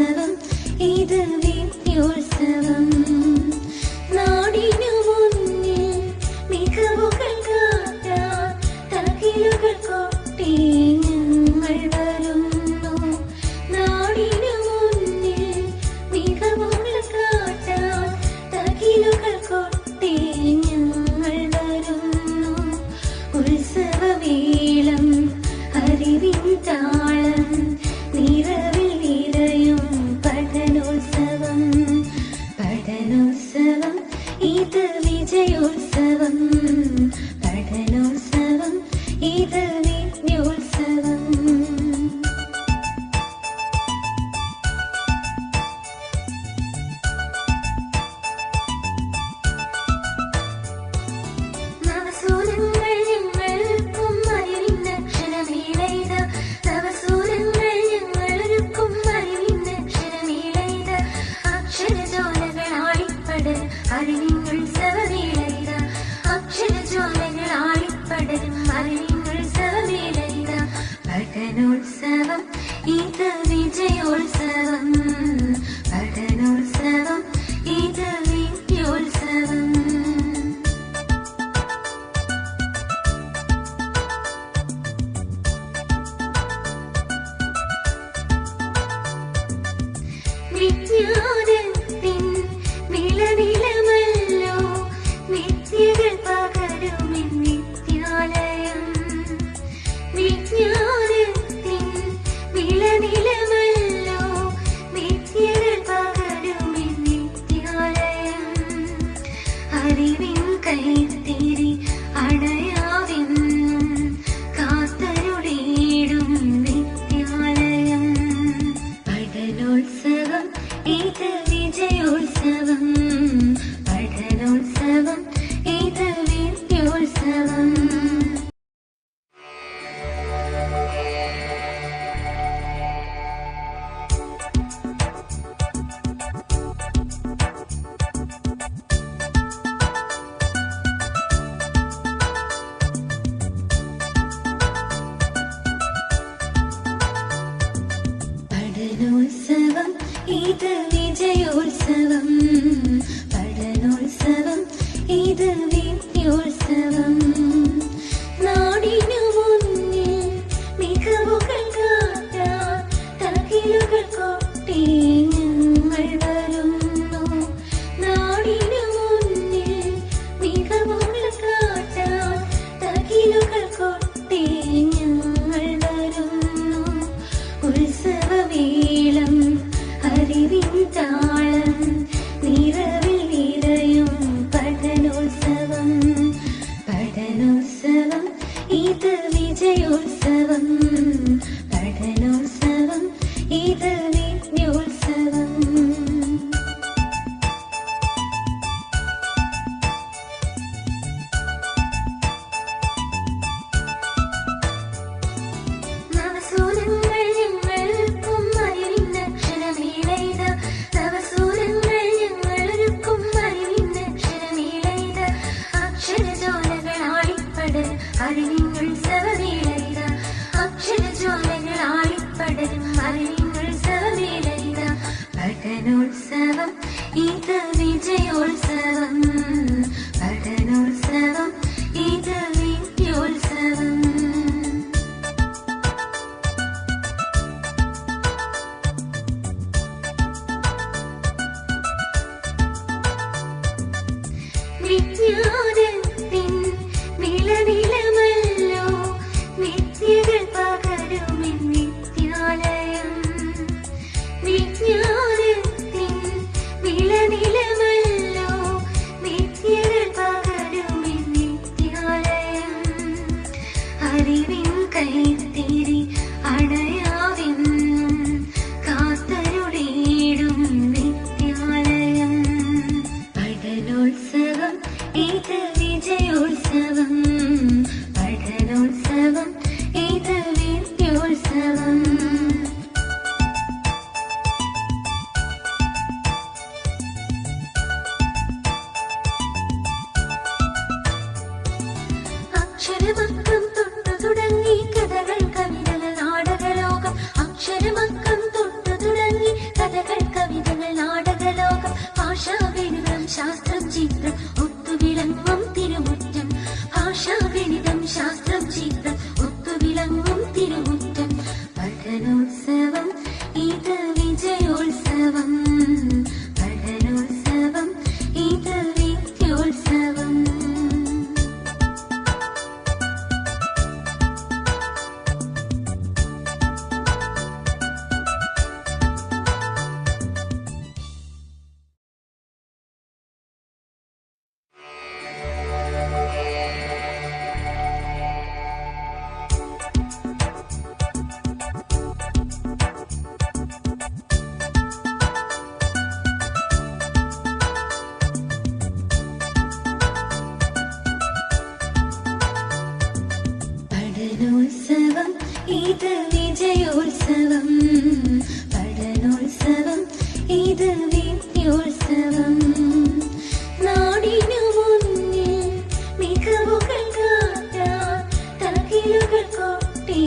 ഭാരവം ഇത് ഉത്സവം പഠനോത്സവം ഇത് വിദ്യോത്സവം വിജ്ഞാനത്തിൻ നിലവിൽ இது 一直 വിദ്യോത്സവം പഠനോത്സവം ഇത് വിദ്യോത്സവം വിദ്യോത്സവം ദിവ്യോത്സവം നാടിനു മികവുകൾ കാട്ട തലകിലുകൾ കൊട്ടേ.